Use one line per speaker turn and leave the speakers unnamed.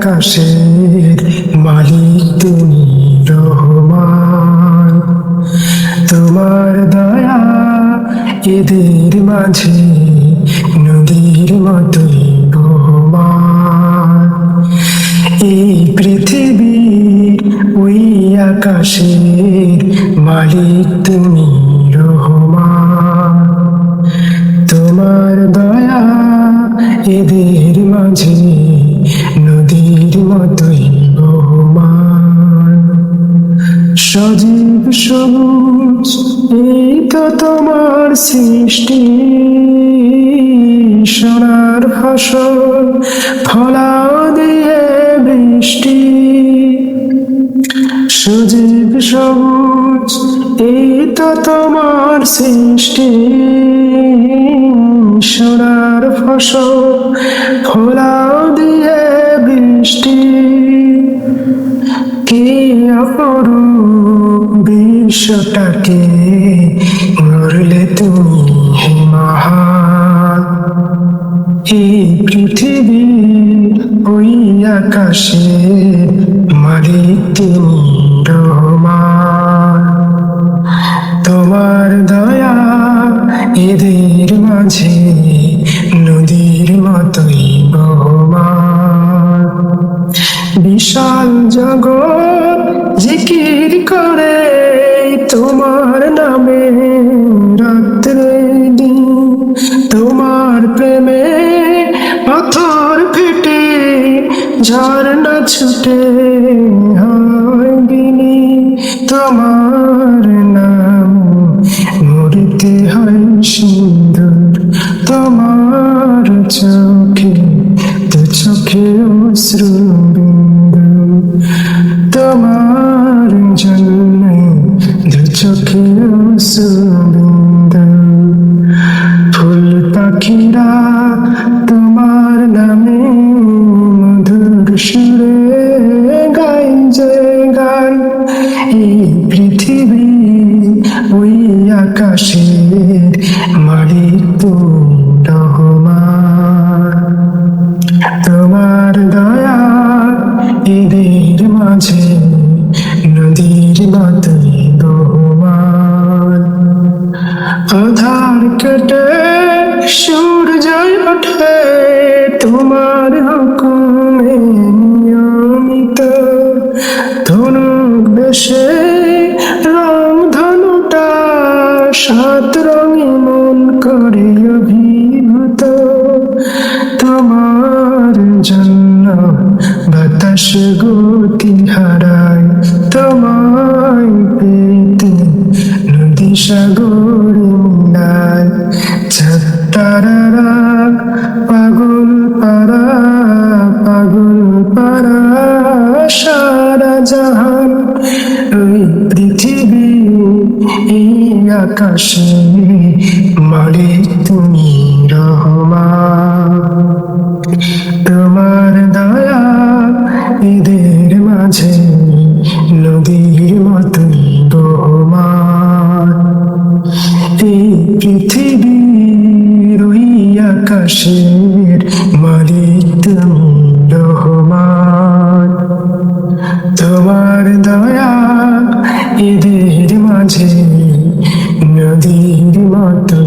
আকাশের মালিক তুমি রহমান। তোমার দয়া এদের মাঝে নদীর মতোই বহমান। এই পৃথিবীর ওই আকাশের মালিক তুমি রহমান। তোমার দয়া এদের মাঝে নদীর মতোই বহমান। সজীব সবুজ, এই তো তোমার সৃষ্টি। সোনার ফসল ফলা দিয়ে বৃষ্টি। সজীব সবুজ, এই তো তোমার সৃষ্টি। সোনার ফসল ফলা দিয়ে অপরূপ বিশ্বটাকে গড়লে তুমি মহান। এই পৃথিবী ওই আকাশে, মালিক তুমি রহমান। তোমার দয়া এদের মাঝে ঝর্ণা ছুটে হয় বিনি তোমার নাম মরতে হয় সুন্দর তোমার চোখে তো চোখে অশ্রু বিন্দু তোমার জন্য দু চোখে অশ্রু পৃথিবী ওই আকাশের নদী সাগরে মিলায় ছাত্তারা পাগল পারা পাগল পারা সারা জাহান ওই পৃথিবী, এই আকাশে তুমি। নদীর মতো